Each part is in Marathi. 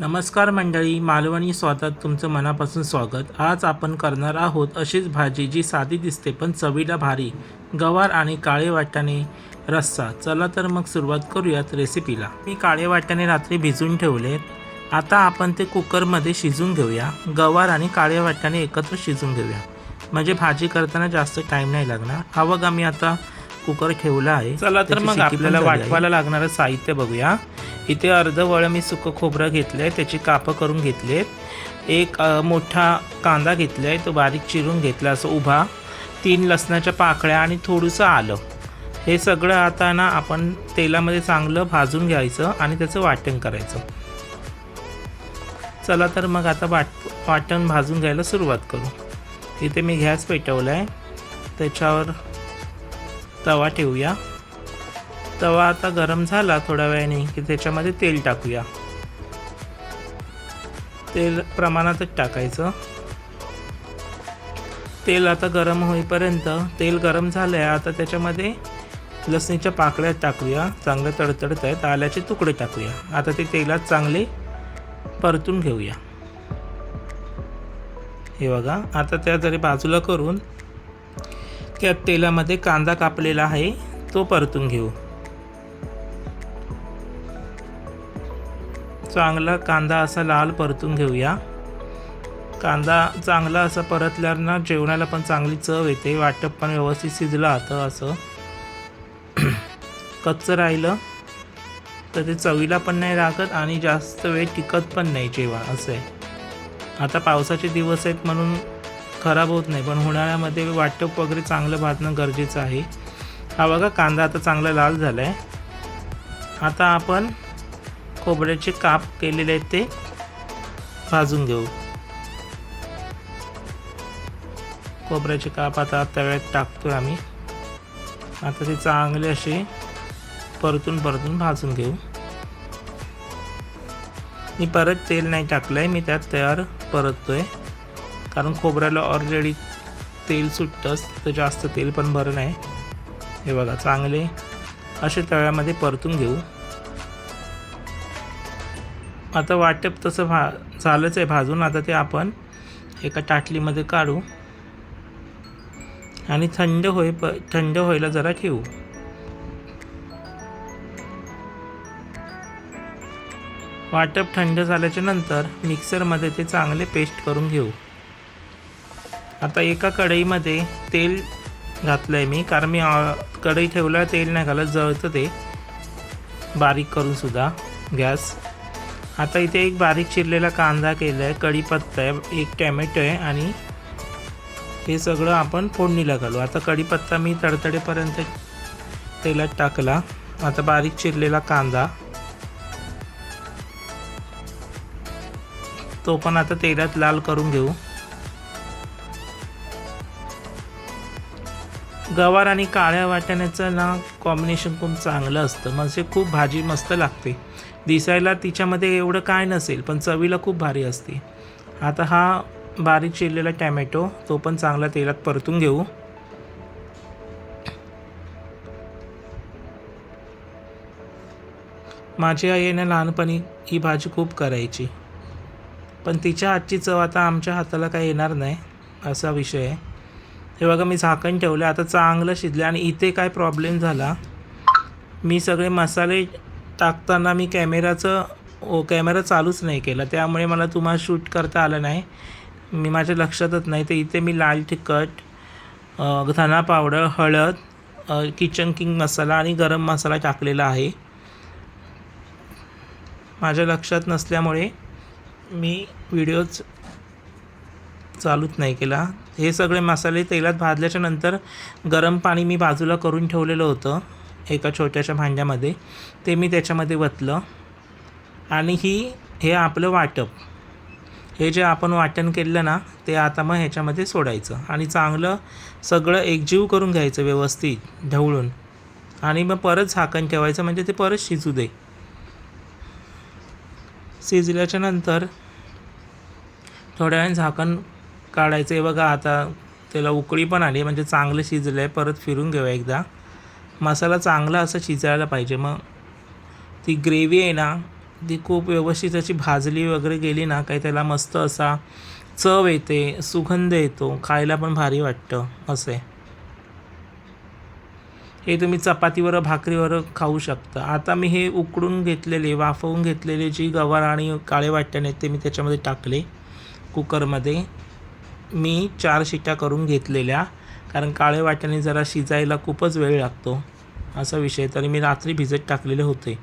नमस्कार मंडळी मालवणी स्वादात तुमचं मनापासून स्वागत. आज आपण करणार आहोत अशीच भाजी जी साधी दिसते पण चवीला भारी गवार आणि काळे वाटाणे रस्सा. चला तर मग सुरुवात करूयात रेसिपीला मी काळे वाटाणे रात्री भिजून ठेवले आता आपण ते कुकरमध्ये शिजून घेऊया. गवार आणि काळे वाटाणे एकत्र शिजून घेऊया. म्हणजे भाजी करताना जास्त टाईम नाही लागणार. हवं का मी आता कुकर ठेवला आहे. चला तर मग आपल्याला. वाटवायला लागणारं साहित्य बघूया. इथे अर्ध वळ मी सुकं खोबरं घेतलं आहे त्याची कापं करून घेतलेत एक मोठा कांदा घेतला आहे तो बारीक चिरून घेतला असं उभा. तीन लसणाच्या पाकळ्या आणि थोडंसं आलं. हे सगळं आता ना आपण तेलामध्ये चांगलं भाजून घ्यायचं आणि त्याचं वाटण करायचं. चला तर मग आता वाट वाटण भाजून घ्यायला सुरुवात करू. इथे मी गॅस पेटवला आहे त्याच्यावर तवा ठेवूया. तवा आता गरम झाला थोड्या वेळाने की त्याच्यामध्ये तेल टाकूया. तेल प्रमाणातच टाकायचं. तेल आता गरम होईपर्यंत तेल गरम झालं आहे आता त्याच्यामध्ये लसणीच्या पाकळ्या टाकूया. चांगले तडतडत आहेत आल्याचे तुकडे टाकूया. आता ते तेलात चांगले परतून घेऊया. हे बघा आता त्या जरी बाजूला करून त्या तेलामध्ये कांदा कापलेला आहे तो परतून घेऊ. चांगला कांदा असा लाल परतून घेऊया. कांदा चांगला असा परतल्यावर ना जेवणाला पण चांगली चव येते वाटप पण व्यवस्थित शिजलं आता असं. कच्चं राहिलं तर ते चवीला पण नाही लागत आणि जास्त वेळ टिकत पण नाही जेवण असं आहे. आता पावसाचे दिवस आहेत म्हणून खराब होत नाही. पण उन्हाळ्यामध्ये वाटप वगैरे चांगलं भाजणं गरजेचं आहे. हा बघा कांदा आता चांगला लाल झाला आहे आता आपण खोबऱ्याचे काप केलेले आहेत ते भाजून घेऊ. खोबऱ्याचे काप आता तव्यात टाकतोय आम्ही. आता ते चांगले असे परतून परतून भाजून घेऊ. मी परत तेल नाही टाकलं आहे मी त्यात तयार परततोय. कारण खोबऱ्याला ऑलरेडी तेल सुटतंच तर जास्त तेल पण बरं नाही. हे बघा चांगले असे तळ्यामध्ये परतून घेऊ. आता वाटप तसं भा झालंच आहे भाजून. आता ते आपण एका ताटलीमध्ये काढू. आणि थंड होई प थंड व्हायला जरा ठेवू. वाटप थंड झाल्याच्यानंतर मिक्सरमध्ये ते चांगले पेस्ट करून घेऊ. आता एका कढईमध्ये तेल घातलं आहे मी कारण मी कढई ठेवल्यावर तेल नाही घालत जळतं ते. बारीक करून सुद्धा गॅस. आता इथे एक बारीक चिरलेला कांदा केला आहे कढीपत्ता आहे एक टॅमॅटो आहे आणि हे सगळं आपण फोडणीला घालू. आता कढीपत्ता मी तडतडेपर्यंत तेलात टाकला. आता बारीक चिरलेला कांदा. तो पण आता तेलात लाल करून घेऊ. गवार आणि काळ्या वाटाण्याचं ना कॉम्बिनेशन खूप चांगलं असतं. म्हणजे खूप भाजी मस्त लागते. दिसायला तिच्यामध्ये एवढं काय नसेल पण चवीला खूप भारी असते. आता हा बारीक चिरलेला टॅमॅटो तो पण चांगला तेलात परतून घेऊ. माझी आई आहे ना लहानपणी ही भाजी खूप करायची. पण तिच्या हातची चव आता आमच्या हाताला काही येणार नाही असा विषय आहे. हे बघा मी झाकण ठेवलं आता चांगलं शिजलं आणि इथे काय प्रॉब्लेम झाला? मी सगळे मसाले टाकताना मी कॅमेराचं ओ कॅमेरा चालूच नाही केला. त्यामुळे मला तुम्हाला शूट करता आलं नाही. मी माझ्या लक्षातच नाही. तर इथे मी लाल तिखट धना पावडर हळद किचन किंग मसाला आणि गरम मसाला टाकलेला आहे. माझ्या लक्षात नसल्यामुळे मी व्हिडिओच चालूच नाही केला. हे सगळे मसाले तेलात भाजल्याच्या नंतर गरम पाणी मी बाजूला करून ठेवलेलं होतं एका छोट्याशा भांड्यामध्ये. ते मी त्याच्यामध्ये वतलं. आणि ही हे आपलं वाटप. हे जे आपण वाटण केलं ना ते आता मग ह्याच्यामध्ये सोडायचं. आणि चांगलं सगळं एकजीव करून घ्यायचं व्यवस्थित ढवळून. आणि मग परत झाकण ठेवायचं म्हणजे ते परत शिजू दे. शिजल्याच्या नंतर थोड्या वेळाने झाकण काढायचं आहे बघा आता. त्याला उकळी पण आली म्हणजे चांगलं शिजलं आहे परत फिरून घेऊया एकदा. मसाला चांगला असं शिजायला पाहिजे. मग ती ग्रेव्ही आहे ना ती खूप व्यवस्थित अशी भाजली वगैरे गेली ना काही त्याला मस्त असा चव येते सुगंध येतो. खायला पण भारी वाटतं. असं आहे. हे तुम्ही चपातीवर भाकरीवर खाऊ शकता. आता मी हे उकडून घेतलेले वाफवून घेतलेले जी गवार आणि काळे वाटणे आहेत ते मी त्याच्यामध्ये टाकले कुकरमध्ये. मी चार शिट्या करून घेतलेल्या कारण काळे वाट्याने जरा शिजायला खूपच वेळ लागतो. असा विषय. तरी मी रात्री भिजत टाकलेले होते.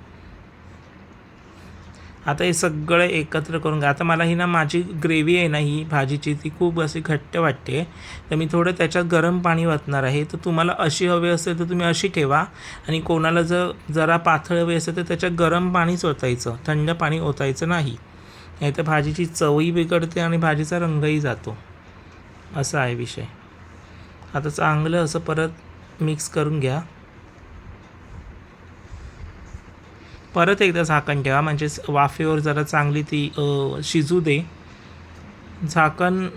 आता हे सगळं एकत्र करून घ्या. आता मला ही ना माझी ग्रेव्ही आहे ना ही भाजीची ती खूप अशी घट्ट वाटते. तर मी थोडं त्याच्यात गरम पाणी वाचणार आहे. तर तुम्हाला अशी हवी असेल तर तुम्ही अशी ठेवा. आणि कोणाला जर जरा पातळ हवी असेल तर त्याच्यात गरम पाणीच ओतायचं. थंड पाणी ओतायचं नाही. नाही तर भाजीची चवही बिघडते आणि भाजीचा रंगही जातो. असा आहे विषय. आता चांगलं असं परत मिक्स करून घ्या. परत एकदा झाकण ठेवा म्हणजे वाफेवर जरा चांगली ती शिजू दे. झाकण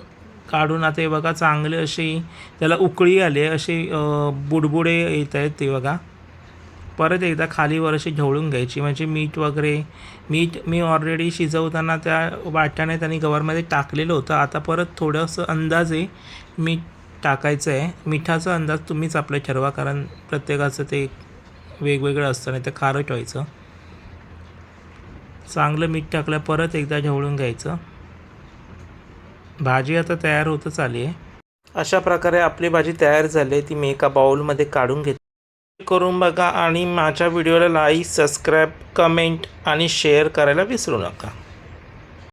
काढून आता हे बघा चांगले असे त्याला उकळी आले असे बुडबुडे येत आहेत ते बघा. परत एकदा खालीवर अशी ढवळून घ्यायची. म्हणजे मीठ वगैरे मीठ मी ऑलरेडी शिजवताना त्या वाट्याने त्यांनी गवारमध्ये टाकलेलं होतं. आता परत थोडंसं अंदाजे मीठ टाकायचं आहे. मिठाचा अंदाज तुम्हीच आपलं ठरवा कारण प्रत्येकाचं ते वेगवेगळं असतं नाही तर खारट व्हायचं. चांगलं मीठ टाकलं परत एकदा ढवळून घ्यायचं. भाजी आता तयार होतच आली आहे. अशा प्रकारे आपली भाजी तयार झाली आहे. ती मी एका बाउलमध्ये काढून घेते करून बघा आणि माझ्या व्हिडिओला लाईक सबस्क्राईब कमेंट आणि शेअर करायला विसरू नका.